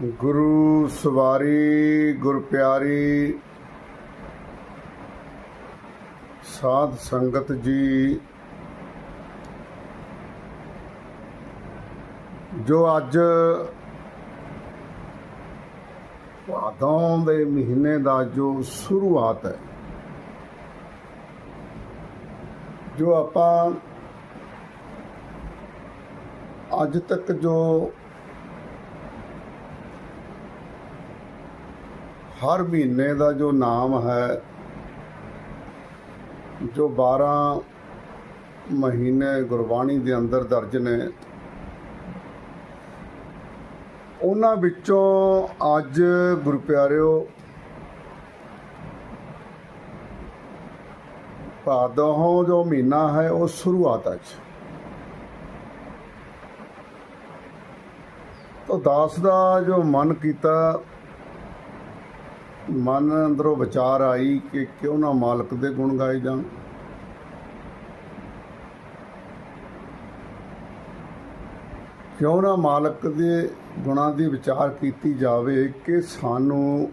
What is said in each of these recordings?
ਗੁਰੂ ਸਵਾਰੀ, ਗੁਰ ਪਿਆਰੀ, ਸਾਧ ਸੰਗਤ ਜੀ, ਜੋ ਅੱਜ ਭਾਦੋਂ ਦੇ ਮਹੀਨੇ ਦਾ ਜੋ ਸ਼ੁਰੂਆਤ ਹੈ, ਜੋ ਆਪਾਂ ਅੱਜ ਤੱਕ ਜੋ ਹਰ ਮਹੀਨੇ ਦਾ ਜੋ ਨਾਮ ਹੈ, ਜੋ 12 ਮਹੀਨੇ ਗੁਰਬਾਣੀ ਦੇ ਅੰਦਰ ਦਰਜ ਨੇ, ਉਹਨਾਂ ਵਿੱਚੋਂ ਅੱਜ ਗੁਰੂ ਪਿਆਰਿਓ ਭਾਦੋਂ ਜੋ ਮਹੀਨਾ ਹੈ, ਉਹ ਸ਼ੁਰੂਆਤ ਅੱਜ। ਤਾਂ ਦਾਸ ਦਾ ਜੋ ਮਨ ਕੀਤਾ ਮਨ ਅੰਦਰੋਂ ਵਿਚਾਰ ਆਈ ਕਿ ਕਿਉਂ ਨਾ ਮਾਲਕ ਦੇ ਗੁਣ ਗਾਏ ਜਾਣ। ਕਿਉਂ ਨਾ ਮਾਲਕ ਦੇ ਗੁਣਾਂ ਦੀ ਵਿਚਾਰ ਕੀਤੀ ਜਾਵੇ ਕਿ ਸਾਨੂੰ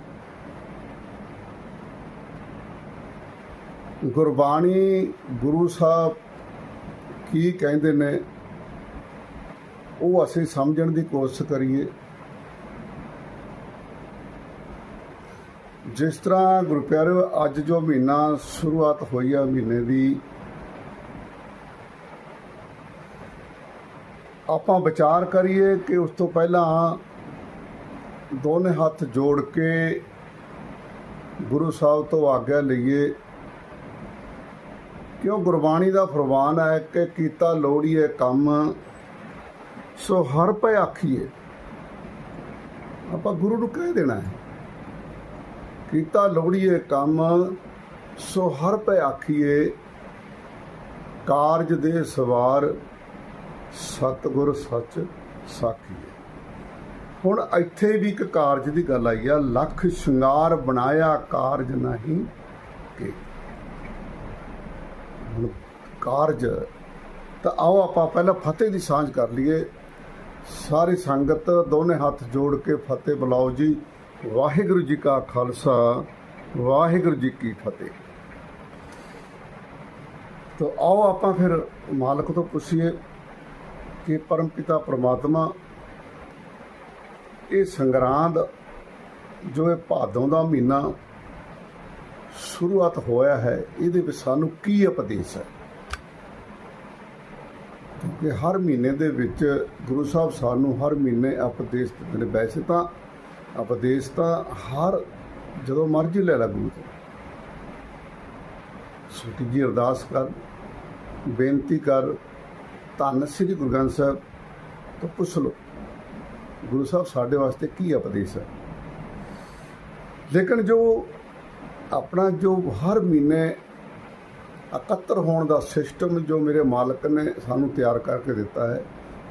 ਗੁਰਬਾਣੀ ਗੁਰੂ ਸਾਹਿਬ ਕੀ ਕਹਿੰਦੇ ਨੇ, ਉਹ ਅਸੀਂ ਸਮਝਣ ਦੀ ਕੋਸ਼ਿਸ਼ ਕਰੀਏ। ਜਿਸ ਤਰ੍ਹਾਂ ਗੁਰੂ ਅੱਜ ਜੋ ਮਹੀਨਾ ਸ਼ੁਰੂਆਤ ਹੋਈ ਆ ਮਹੀਨੇ ਦੀ, ਆਪਾਂ ਵਿਚਾਰ ਕਰੀਏ ਕਿ ਉਸ ਤੋਂ ਪਹਿਲਾਂ ਦੋਨੇ ਹੱਥ ਜੋੜ ਕੇ ਗੁਰੂ ਸਾਹਿਬ ਤੋਂ ਆਗਿਆ ਲਈਏ। ਕਿਉਂ ਗੁਰਬਾਣੀ ਦਾ ਫਰਮਾਨ ਹੈ ਕਿ ਕੀਤਾ ਲੋੜੀਏ ਕੰਮ, ਸੋ ਹਰ ਪੈ ਆਖੀਏ। ਆਪਾਂ ਗੁਰੂ ਨੂੰ ਕਹਿ ਦੇਣਾ ਹੈ। ਕੀਤਾ ਲੋੜੀਏ ਕੰਮ, ਸੋ ਹਰ ਪੈ ਆਖੀਏ, ਕਾਰਜ ਦੇ ਸਵਾਰ ਸਤਿਗੁਰ ਸੱਚ ਸਾਖੀਏ। ਹੁਣ ਇੱਥੇ ਵੀ ਇੱਕ ਕਾਰਜ ਦੀ ਗੱਲ ਆਈ ਆ, ਲੱਖ ਸ਼ਿੰਗਾਰ ਬਣਾਇਆ ਕਾਰਜ ਨਹੀਂ ਕਿ। ਹੁਣ ਕਾਰਜ, ਤਾਂ ਆਓ ਆਪਾਂ ਪਹਿਲਾਂ ਫਤਿਹ ਦੀ ਸਾਂਝ ਕਰ ਲਈਏ। ਸਾਰੀ ਸੰਗਤ ਦੋਨੇ ਹੱਥ ਜੋੜ ਕੇ ਫਤਿਹ ਬੁਲਾਓ ਜੀ। ਵਾਹਿਗੁਰੂ ਜੀ ਕਾ ਖਾਲਸਾ, ਵਾਹਿਗੁਰੂ ਜੀ ਕੀ ਫਤਿਹ। ਤੋ ਆਓ ਆਪਾਂ ਫਿਰ ਮਾਲਕ ਤੋਂ ਪੁੱਛੀਏ ਕਿ ਪਰਮ ਪਿਤਾ ਪ੍ਰਮਾਤਮਾ, ਇਹ ਸੰਗਰਾਂਦ ਜੋ ਇਹ ਭਾਦੋਂ ਦਾ ਮਹੀਨਾ ਸ਼ੁਰੂਆਤ ਹੋਇਆ ਹੈ, ਇਹਦੇ ਵਿੱਚ ਸਾਨੂੰ ਕੀ ਉਪਦੇਸ਼ ਹੈ? ਕਿਉਂਕਿ ਹਰ ਮਹੀਨੇ ਦੇ ਵਿੱਚ ਗੁਰੂ ਸਾਹਿਬ ਸਾਨੂੰ ਹਰ ਮਹੀਨੇ ਉਪਦੇਸ਼ ਦਿੰਦੇ ਨੇ। ਵੈਸੇ ਤਾਂ ਉਪਦੇਸ਼ ਤਾਂ ਹਰ ਜਦੋਂ ਮਰਜ਼ੀ ਲੈ ਲੈ ਗੁਰੂ ਤੋਂ ਛੋਟੀ ਜੀ ਅਰਦਾਸ ਕਰ, ਬੇਨਤੀ ਕਰ, ਧੰਨ ਸ੍ਰੀ ਗੁਰੂ ਗ੍ਰੰਥ ਸਾਹਿਬ ਤੋਂ ਪੁੱਛ ਲਓ, ਗੁਰੂ ਸਾਹਿਬ ਸਾਡੇ ਵਾਸਤੇ ਕੀ ਉਪਦੇਸ਼ ਹੈ? ਲੇਕਿਨ ਜੋ ਆਪਣਾ ਜੋ ਹਰ ਮਹੀਨੇ ਇਕੱਤਰ ਹੋਣ ਦਾ ਸਿਸਟਮ ਜੋ ਮੇਰੇ ਮਾਲਕ ਨੇ ਸਾਨੂੰ ਤਿਆਰ ਕਰਕੇ ਦਿੱਤਾ ਹੈ,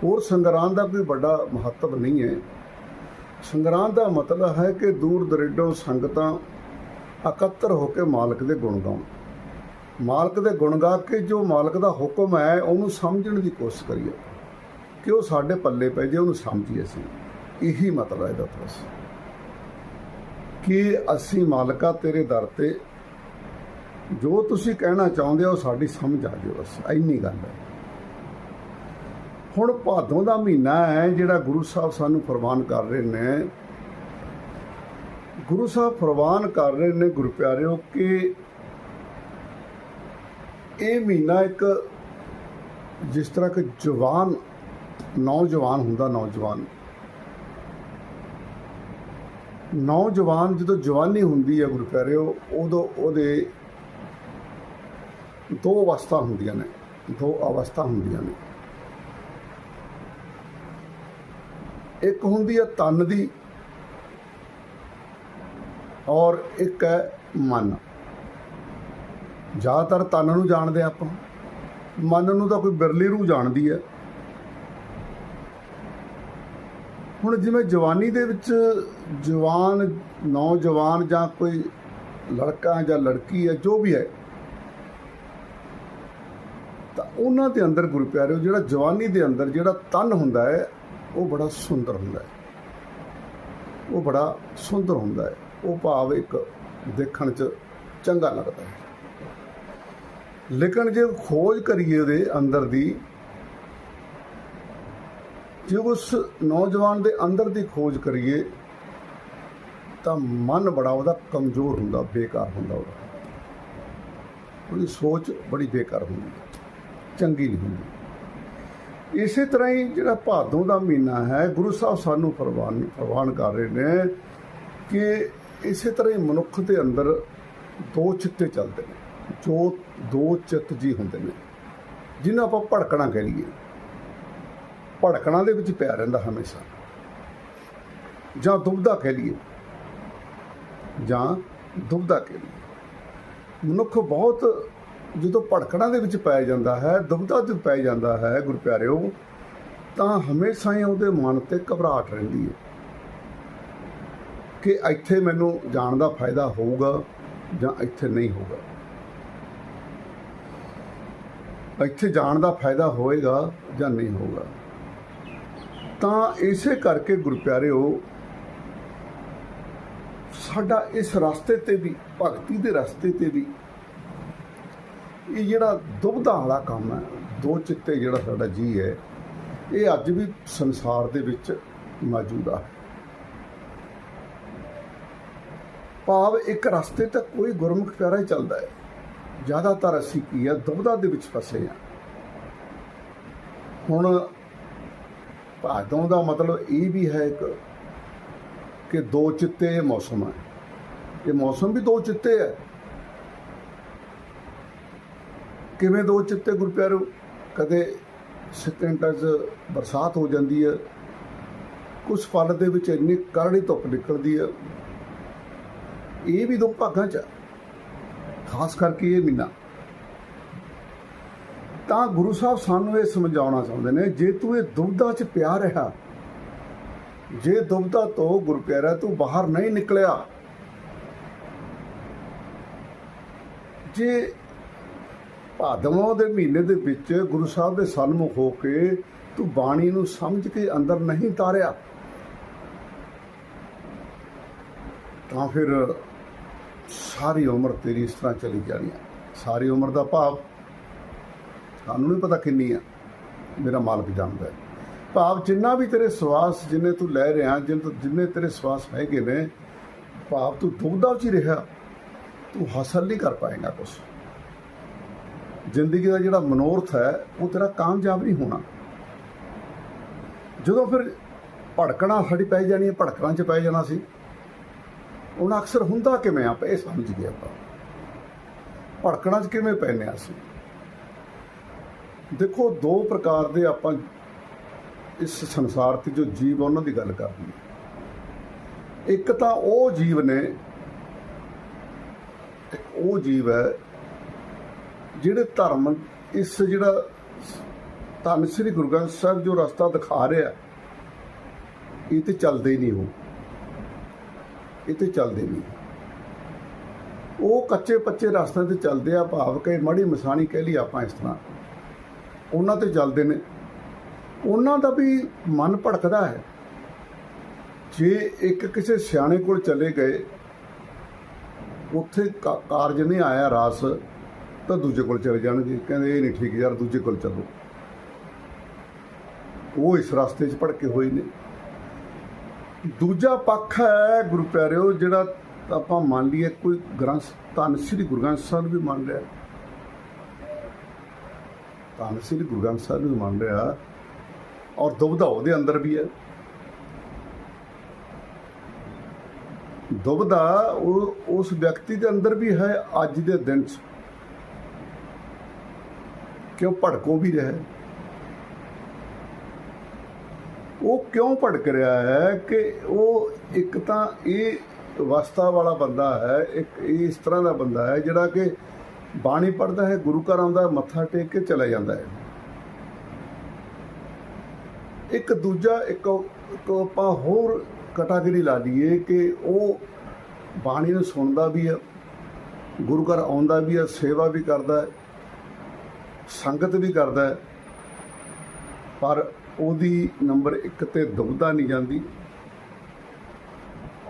ਹੋਰ ਸੰਗਰਾਂਦ ਦਾ ਕੋਈ ਵੱਡਾ ਮਹੱਤਵ ਨਹੀਂ ਹੈ। ਸੰਗਰਾਂਦ ਦਾ ਮਤਲਬ ਹੈ ਕਿ ਦੂਰ ਦਰਿਡੋਂ ਸੰਗਤਾਂ ਇਕੱਤਰ ਹੋ ਕੇ ਮਾਲਕ ਦੇ ਗੁਣ ਗਾਉਣ। ਮਾਲਕ ਦੇ ਗੁਣ ਗਾ ਕੇ ਜੋ ਮਾਲਕ ਦਾ ਹੁਕਮ ਹੈ, ਉਹਨੂੰ ਸਮਝਣ ਦੀ ਕੋਸ਼ਿਸ਼ ਕਰੀਏ। ਕਿ ਉਹ ਸਾਡੇ ਪੱਲੇ ਪੈ ਜੇ, ਉਹਨੂੰ ਸਮਝੀਏ ਅਸੀਂ। ਇਹੀ ਮਤਲਬ ਹੈ ਇਹਦਾ ਬਸ ਕਿ ਅਸੀਂ ਮਾਲਕਾ ਤੇਰੇ ਦਰ ਤੇ, ਜੋ ਤੁਸੀਂ ਕਹਿਣਾ ਚਾਹੁੰਦੇ ਹੋ ਸਾਡੀ ਸਮਝ ਆ ਜਾਓ ਬਸ। ਇੰਨੀ ਗੱਲ ਹੈ। ਹੁਣ ਭਾਦੋਂ ਦਾ ਮਹੀਨਾ ਹੈ ਜਿਹੜਾ ਗੁਰੂ ਸਾਹਿਬ ਸਾਨੂੰ ਫਰਮਾਨ ਕਰ ਰਹੇ ਨੇ। ਗੁਰੂ ਸਾਹਿਬ ਫਰਮਾਨ ਕਰ ਰਹੇ ਨੇ ਗੁਰੂ ਪਿਆਰਿਓ ਕਿ ਇਹ ਮਹੀਨਾ ਇੱਕ ਜਿਸ ਤਰ੍ਹਾਂ ਕਿ ਜਵਾਨ, ਨੌਜਵਾਨ ਹੁੰਦਾ ਨੌਜਵਾਨ। ਨੌਜਵਾਨ ਜਦੋਂ ਜਵਾਨੀ ਹੁੰਦੀ ਹੈ ਗੁਰੂ ਪਿਆਰਿਓ ਉਦੋਂ ਉਹਦੇ ਦੋ ਅਵਸਥਾ ਹੁੰਦੀਆਂ ਨੇ, ਦੋ ਅਵਸਥਾ ਹੁੰਦੀਆਂ ਨੇ। ਇੱਕ ਹੁੰਦੀ ਹੈ ਤਨ ਦੀ ਔਰ ਇੱਕ ਹੈ ਮਨ। ਜ਼ਿਆਦਾਤਰ ਤਨ ਨੂੰ ਜਾਣਦੇ ਆਪਾਂ। ਮਨ ਨੂੰ ਤਾਂ ਕੋਈ ਬਿਰਲੀ ਰੂਹ ਜਾਣਦੀ ਹੈ। ਹੁਣ ਜਿਵੇਂ ਜਵਾਨੀ ਦੇ ਵਿੱਚ ਜਵਾਨ, ਨੌਜਵਾਨ ਜਾਂ ਕੋਈ ਲੜਕਾ ਜਾਂ ਲੜਕੀ ਹੈ, ਜੋ ਵੀ ਹੈ, ਤਾਂ ਉਹਨਾਂ ਦੇ ਅੰਦਰ ਗੁਰੂ ਪਿਆਰਿਓ ਜਿਹੜਾ ਜਵਾਨੀ ਦੇ ਅੰਦਰ ਜਿਹੜਾ ਤਨ ਹੁੰਦਾ ਹੈ ਉਹ ਬੜਾ ਸੁੰਦਰ ਹੁੰਦਾ ਹੈ। ਉਹ ਬੜਾ ਸੁੰਦਰ ਹੁੰਦਾ ਹੈ। ਉਹ ਭਾਵ ਇੱਕ ਦੇਖਣ 'ਚ ਚੰਗਾ ਲੱਗਦਾ ਹੈ। ਲੇਕਿਨ ਜੇ ਖੋਜ ਕਰੀਏ ਉਹਦੇ ਅੰਦਰ ਦੀ, ਜੇ ਉਸ ਨੌਜਵਾਨ ਦੇ ਅੰਦਰ ਦੀ ਖੋਜ ਕਰੀਏ, ਤਾਂ ਮਨ ਬੜਾ ਉਹਦਾ ਕਮਜ਼ੋਰ ਹੁੰਦਾ, ਬੇਕਾਰ ਹੁੰਦਾ ਉਹਦਾ। ਉਹਦੀ ਸੋਚ ਬੜੀ ਬੇਕਾਰ ਹੁੰਦੀ ਚੰਗੀ ਨਹੀਂ ਹੁੰਦੀ। ਇਸੇ ਤਰ੍ਹਾਂ ਹੀ ਜਿਹੜਾ ਭਾਦੋਂ ਦਾ ਮਹੀਨਾ ਹੈ, ਗੁਰੂ ਸਾਹਿਬ ਸਾਨੂੰ ਪ੍ਰਵਾਨ ਪ੍ਰਵਾਨ ਕਰ ਰਹੇ ਨੇ ਕਿ ਇਸੇ ਤਰ੍ਹਾਂ ਹੀ ਮਨੁੱਖ ਦੇ ਅੰਦਰ ਦੋ ਚਿੱਤੇ ਚੱਲਦੇ ਨੇ, ਜੋ ਦੋ ਚਿੱਤ ਜੀ ਹੁੰਦੇ ਨੇ, ਜਿਹਨੂੰ ਆਪਾਂ ਭੜਕਣਾ ਕਹਿ ਲਈਏ। ਭੜਕਣਾ ਦੇ ਵਿੱਚ ਪਿਆ ਰਹਿੰਦਾ ਹਮੇਸ਼ਾ। ਜਾਂ ਦੁਬਦਾ ਕਹਿ ਲਈਏ। ਜਾਂ ਦੁਬਦਾ ਕਹਿ ਲਈਏ। ਮਨੁੱਖ ਬਹੁਤ ਜਦੋਂ ਭੜਕਣਾ ਦੇ ਵਿੱਚ ਪੈ ਜਾਂਦਾ ਹੈ ਦੁਬਦਾ ਚ ਪੈ ਜਾਂਦਾ ਹੈ ਗੁਰਪਿਆਰਿਓ, ਤਾਂ ਹਮੇਸ਼ਾ ਹੀ ਉਹਦੇ ਮਨ ਤੇ ਘਬਰਾਹਟ ਰਹਿੰਦੀ ਹੈ ਕਿ ਇੱਥੇ ਮੈਨੂੰ ਜਾਣ ਦਾ ਫਾਇਦਾ ਹੋਊਗਾ ਜਾਂ ਇੱਥੇ ਨਹੀਂ ਹੋਊਗਾ। ਇੱਥੇ ਜਾਣ ਦਾ ਫਾਇਦਾ ਹੋਏਗਾ ਜਾਂ ਨਹੀਂ ਹੋਊਗਾ। ਤਾਂ ਇਸੇ ਕਰਕੇ ਗੁਰਪਿਆਰਿਓ, ਸਾਡਾ ਇਸ ਰਸਤੇ ਤੇ ਵੀ, ਭਗਤੀ ਦੇ ਰਸਤੇ ਤੇ ਵੀ ਇਹ ਜਿਹੜਾ ਦੁਬਧਾ ਵਾਲਾ ਕੰਮ ਹੈ, ਦੋ ਚਿੱਤੇ ਜਿਹੜਾ ਸਾਡਾ ਜੀ ਹੈ, ਇਹ ਅੱਜ ਵੀ ਸੰਸਾਰ ਦੇ ਵਿੱਚ ਮੌਜੂਦ ਆ। ਭਾਵ ਇੱਕ ਰਸਤੇ ਤੱਕ ਕੋਈ ਗੁਰਮੁਖ ਪਿਆਰਾ ਹੀ ਚੱਲਦਾ ਹੈ। ਜ਼ਿਆਦਾਤਰ ਅਸੀਂ ਕੀ ਆ, ਦੁਬਧਾ ਦੇ ਵਿੱਚ ਫਸੇ ਆ ਹੁਣ ਭਾਦੋਂ ਦਾ ਮਤਲਬ ਇਹ ਵੀ ਹੈ ਇੱਕ ਕਿ ਦੋ ਚਿੱਤੇ ਮੌਸਮ ਹੈ। ਇਹ ਮੌਸਮ ਵੀ ਦੋ ਚਿੱਤੇ ਹੈ। ਕਿਵੇਂ ਦੋ ਚਿੱਤੇ ਗੁਰਪਿਆਰੋ ਕਦੇ ਸਕਿੰਟਾਂ 'ਚ ਬਰਸਾਤ ਹੋ ਜਾਂਦੀ ਹੈ? ਕੁਝ ਫਲ ਦੇ ਵਿੱਚ ਇੰਨੀ ਕਰੜੀ ਧੁੱਪ ਨਿਕਲਦੀ ਹੈ। ਇਹ ਵੀ ਦੋ ਭਾਗਾਂ 'ਚ ਖਾਸ ਕਰਕੇ ਇਹ ਮਹੀਨਾ। ਤਾਂ ਗੁਰੂ ਸਾਹਿਬ ਸਾਨੂੰ ਇਹ ਸਮਝਾਉਣਾ ਚਾਹੁੰਦੇ ਨੇ, ਜੇ ਤੂੰ ਇਹ ਦੁਬਦਾ 'ਚ ਪਿਆ ਰਿਹਾ, ਜੇ ਦੁਬਦਾ ਤੋਂ ਗੁਰਪਿਆਰਾ ਤੂੰ ਬਾਹਰ ਨਹੀਂ ਨਿਕਲਿਆ, ਜੇ ਭਾਦਵੋਂ ਦੇ ਮਹੀਨੇ ਦੇ ਵਿੱਚ ਗੁਰੂ ਸਾਹਿਬ ਦੇ ਸਨਮੁਖ ਹੋ ਕੇ ਤੂੰ ਬਾਣੀ ਨੂੰ ਸਮਝ ਕੇ ਅੰਦਰ ਨਹੀਂ ਤਾਰਿਆ। ਤਾਂ ਫਿਰ ਸਾਰੀ ਉਮਰ ਤੇਰੀ ਇਸ ਤਰ੍ਹਾਂ ਚਲੀ ਜਾਣੀ ਹੈ ਸਾਰੀ ਉਮਰ ਦਾ ਭਾਵ ਸਾਨੂੰ ਨਹੀਂ ਪਤਾ ਕਿੰਨੀ ਆ। ਮੇਰਾ ਮਾਲਕ ਜਾਣਦਾ ਹੈ। ਭਾਵ ਜਿੰਨਾ ਵੀ ਤੇਰੇ ਸਵਾਸ ਜਿੰਨੇ ਤੂੰ ਲੈ ਰਿਹਾ, ਜਿੰਨ ਤੋਂ ਜਿੰਨੇ ਤੇਰੇ ਸਵਾਸ ਹੈਗੇ ਨੇ, ਭਾਵ ਤੂੰ ਦੁਬਦਾ ਵਿੱਚ ਹੀ ਰਿਹਾ। ਤੂੰ ਹਾਸਲ ਨਹੀਂ ਕਰ ਪਾਏਗਾ ਕੁਛ। ਜ਼ਿੰਦਗੀ ਦਾ ਜਿਹੜਾ ਮਨੋਰਥ ਹੈ, ਉਹ ਤੇਰਾ ਕਾਮਯਾਬ ਨਹੀਂ ਹੋਣਾ। ਜਦੋਂ ਫਿਰ ਭੜਕਣਾ ਸਾਡੀ ਪੈ ਜਾਣੀ ਹੈ, ਭੜਕਣਾ 'ਚ ਪੈ ਜਾਣਾ ਸੀ ਉਹਨਾਂ ਅਕਸਰ ਹੁੰਦਾ ਕਿਵੇਂ ਆਪਾਂ ਇਹ ਸਮਝ ਗਏ ਆਪਾਂ। ਭੜਕਣਾ 'ਚ ਕਿਵੇਂ ਪੈਨੇ ਆ ਸੀ ਦੇਖੋ, ਦੋ ਪ੍ਰਕਾਰ ਦੇ ਆਪਾਂ ਇਸ ਸੰਸਾਰ ਤੇ ਜੋ ਜੀਵ ਉਹਨਾਂ ਦੀ ਗੱਲ ਕਰਨੀ ਹੈ। ਇੱਕ ਤਾਂ ਉਹ ਜੀਵ ਨੇ, ਇੱਕ ਉਹ ਜੀਵ ਹੈ ਜਿਹੜੇ ਧਰਮ ਇਸ ਜਿਹੜਾ ਧੰਨ ਸ੍ਰੀ ਗੁਰੂ ਗ੍ਰੰਥ ਸਾਹਿਬ ਜੋ ਰਸਤਾ ਦਿਖਾ ਰਿਹਾ, ਇਹ ਤੇ ਚੱਲਦੇ ਹੀ ਨਹੀਂ ਉਹ। ਇਹ ਤੇ ਚੱਲਦੇ ਨਹੀਂ। ਉਹ ਕੱਚੇ ਪੱਚੇ ਰਸਤਿਆਂ ਤੇ ਚੱਲਦੇ ਆ, ਭਾਵ ਕਿ ਮੜੀ ਮਸਾਣੀ ਕਹਿ ਲਈ ਆਪਾਂ ਇਸ ਤਰ੍ਹਾਂ। ਉਹਨਾਂ ਤੇ ਚੱਲਦੇ ਨੇ। ਉਹਨਾਂ ਦਾ ਵੀ ਮਨ ਭੜਕਦਾ ਹੈ। ਜੇ ਇੱਕ ਕਿਸੇ ਸਿਆਣੇ ਕੋਲ ਚਲੇ ਗਏ, ਉੱਥੇ ਕਾ- ਕਾਰਜ ਨਹੀਂ ਆਇਆ ਰਾਸ। ਤਾਂ ਦੂਜੇ ਕੋਲ ਚਲੇ ਜਾਣਗੇ ਕਹਿੰਦੇ ਇਹ ਨਹੀਂ ਠੀਕ ਯਾਰ, ਦੂਜੇ ਕੋਲ ਚੱਲੋ। ਉਹ ਇਸ ਰਸਤੇ 'ਚ ਭੜਕੇ ਹੋਏ ਨੇ। ਦੂਜਾ ਪੱਖ ਹੈ ਗੁਰੂ ਪਿਆਰਿਓ, ਜਿਹੜਾ ਆਪਾਂ ਮੰਨ ਲਈਏ ਕੋਈ ਗ੍ਰੰਥ, ਧੰਨ ਸ੍ਰੀ ਗੁਰੂ ਗ੍ਰੰਥ ਸਾਹਿਬ ਵੀ ਮੰਨ ਰਿਹਾ। ਧੰਨ ਸ੍ਰੀ ਗੁਰੂ ਗ੍ਰੰਥ ਸਾਹਿਬ ਵੀ ਮੰਨ ਰਿਹਾ ਔਰ ਦੁਬਧਾ ਉਹਦੇ ਅੰਦਰ ਵੀ ਹੈ। ਦੁਬਧਾ ਉਹ, ਉਸ ਵਿਅਕਤੀ ਦੇ ਅੰਦਰ ਵੀ ਹੈ, ਅੱਜ ਦੇ ਦਿਨ 'ਚ। ਕਿ ਉਹ ਭੜਕੋ ਵੀ ਰਿਹਾ ਉਹ ਕਿਉਂ ਭੜਕ ਰਿਹਾ ਹੈ ਕਿ ਉਹ ਇੱਕ ਤਾਂ ਇਹ ਵਸਤਾ ਵਾਲਾ ਬੰਦਾ ਹੈ, ਇੱਕ ਇਹ ਇਸ ਤਰ੍ਹਾਂ ਦਾ ਬੰਦਾ ਹੈ ਜਿਹੜਾ ਕਿ ਬਾਣੀ ਪੜ੍ਹਦਾ ਹੈ, ਗੁਰੂ ਘਰ ਆਉਂਦਾ, ਮੱਥਾ ਟੇਕ ਕੇ ਚਲਾ ਜਾਂਦਾ ਹੈ। ਇੱਕ ਦੂਜਾ, ਇੱਕ ਆਪਾਂ ਹੋਰ ਕੈਟਾਗਰੀ ਲਾ ਲਈਏ ਕਿ ਉਹ ਬਾਣੀ ਨੂੰ ਸੁਣਦਾ ਵੀ ਹੈ, ਗੁਰੂ ਘਰ ਆਉਂਦਾ ਵੀ ਹੈ, ਸੇਵਾ ਵੀ ਕਰਦਾ ਹੈ। ਸੰਗਤ ਵੀ ਕਰਦਾ ਪਰ ਉਹਦੀ ਨੰਬਰ 1 ਤੇ ਦੁਬਦਾ ਨਹੀਂ ਜਾਂਦੀ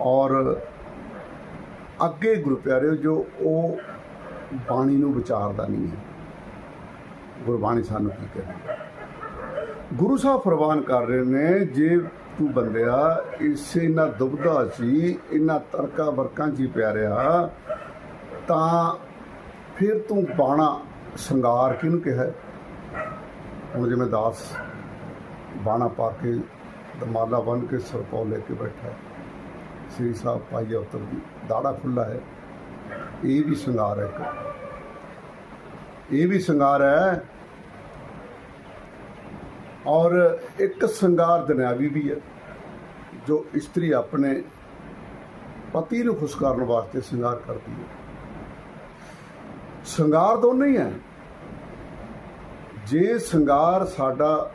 ਔਰ ਅੱਗੇ ਗੁਰੂ ਪਿਆਰਿਓ, ਜੋ ਉਹ ਬਾਣੀ ਨੂੰ ਵਿਚਾਰਦਾ ਨਹੀਂ ਹੈ। ਗੁਰਬਾਣੀ ਸਾਨੂੰ ਕੀ ਕਹਿੰਦੀ ਗੁਰੂ ਸਾਹਿਬ ਫਰਮਾਨ ਕਰ ਰਹੇ ਨੇ, ਜੇ ਤੂੰ ਬੰਦਿਆ, ਇਸੇ ਨਾ ਦੁਬਦਾ ਸੀ, ਇਨਾ ਤਰਕਾ ਵਰਕਾਂ ਜੀ ਪਿਆਰਿਆ ਤਾਂ ਫਿਰ ਤੂੰ ਬਾਣਾ ਸ਼ਿੰਗਾਰ ਕਿਹਨੂੰ ਕਿਹਾ ਹੈ? ਹੁਣ ਜਿਵੇਂ ਦਾਸ ਬਾਣਾ ਪਾ ਕੇ ਦਮਾਲਾ ਬੰਨ ਕੇ ਸਰਪੌ ਲੈ ਕੇ ਬੈਠਾ ਹੈ ਸ੍ਰੀ ਸਾਹਿਬ ਪਾਈਆ ਉਤਰ ਦੀ ਦਾੜਾ ਖੁੱਲਾ ਹੈ ਇਹ ਵੀ ਸ਼ਿੰਗਾਰ ਹੈ ਇੱਕ ਇਹ ਵੀ ਸ਼ਿੰਗਾਰ ਹੈ ਔਰ ਇੱਕ ਸ਼ਿੰਗਾਰ ਦੁਨਿਆਵੀ ਵੀ ਹੈ ਜੋ ਇਸਤਰੀ ਆਪਣੇ ਪਤੀ ਨੂੰ ਖੁਸ਼ ਕਰਨ ਵਾਸਤੇ ਸ਼ਿੰਗਾਰ ਕਰਦੀ ਹੈ ਸ਼ਿੰਗਾਰ ਦੋਨੇ ਹੀ ਹੈ। ਜੇ ਸ਼ਿੰਗਾਰ ਸਾਡਾ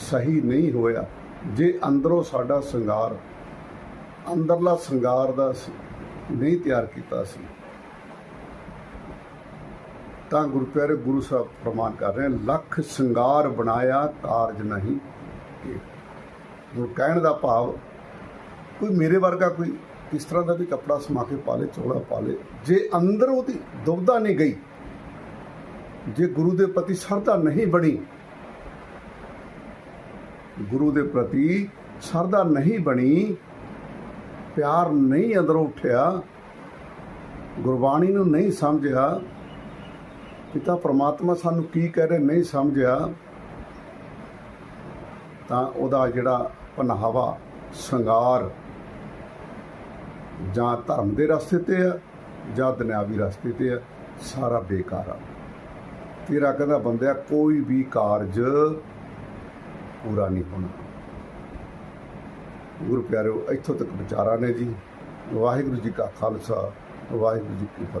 ਸਹੀ ਨਹੀਂ ਹੋਇਆ, ਜੇ ਅੰਦਰੋਂ ਸਾਡਾ ਸ਼ਿੰਗਾਰ, ਅੰਦਰਲਾ ਸ਼ਿੰਗਾਰ ਦਾ ਨਹੀਂ ਤਿਆਰ ਕੀਤਾ ਸੀ, ਤਾਂ ਗੁਰੂ ਪਿਆਰੇ ਗੁਰੂ ਸਾਹਿਬ ਪ੍ਰਮਾਣ ਕਰ ਰਹੇ ਲੱਖ ਸ਼ਿੰਗਾਰ ਬਣਾਇਆ ਕਾਰਜ ਨਹੀਂ। ਕੀ ਹੁਣ ਕਹਿਣ ਦਾ ਭਾਵ, ਕੋਈ ਮੇਰੇ ਵਰਗਾ ਕੋਈ ਇਸ ਤਰ੍ਹਾਂ ਦਾ ਵੀ ਕੱਪੜਾ ਸਮਾ ਕੇ ਪਾ ਲੇ ਚੋਲਾ ਪਾ ਲੇ। ਜੇ ਅੰਦਰ ਉਹਦੀ ਦੁਬਦਾ ਨਹੀਂ ਗਈ, ਜੇ ਗੁਰੂ ਦੇ ਪ੍ਰਤੀ ਸ਼ਰਧਾ ਨਹੀਂ ਬਣੀ, ਗੁਰੂ ਦੇ ਪ੍ਰਤੀ ਸ਼ਰਧਾ ਨਹੀਂ ਬਣੀ, ਪਿਆਰ ਨਹੀਂ ਅੰਦਰੋਂ ਉੱਠਿਆ, ਗੁਰਬਾਣੀ ਨੂੰ ਨਹੀਂ ਸਮਝਿਆ, ਪਿਤਾ ਪ੍ਰਮਾਤਮਾ ਸਾਨੂੰ ਕੀ ਕਹਿ ਰਹੇ ਨਹੀਂ ਸਮਝਿਆ, ਤਾਂ ਉਹਦਾ ਜਿਹੜਾ ਪਨਾਵਾ ਸ਼ਿੰਗਾਰ ਜਾਂ ਧਰਮ ਦੇ ਰਸਤੇ ਤੇ ਆ, ਜਾਂ ਦੁਨਿਆਵੀ ਰਸਤੇ ਤੇ ਆ, ਸਾਰਾ ਬੇਕਾਰ ਆ। ਤੇਰਾ ਕਹਿੰਦਾ ਬੰਦਿਆ ਕੋਈ ਵੀ ਕਾਰਜ ਪੂਰਾ ਨਹੀਂ ਹੋਣਾ। ਗੁਰੂ ਪਿਆਰਿਓ, ਇੱਥੋਂ ਤੱਕ ਵਿਚਾਰਾ ਨੇ ਜੀ। ਵਾਹਿਗੁਰੂ ਜੀ ਕਾ ਖਾਲਸਾ, ਵਾਹਿਗੁਰੂ ਜੀ ਕੀ ਫਤਿਹ।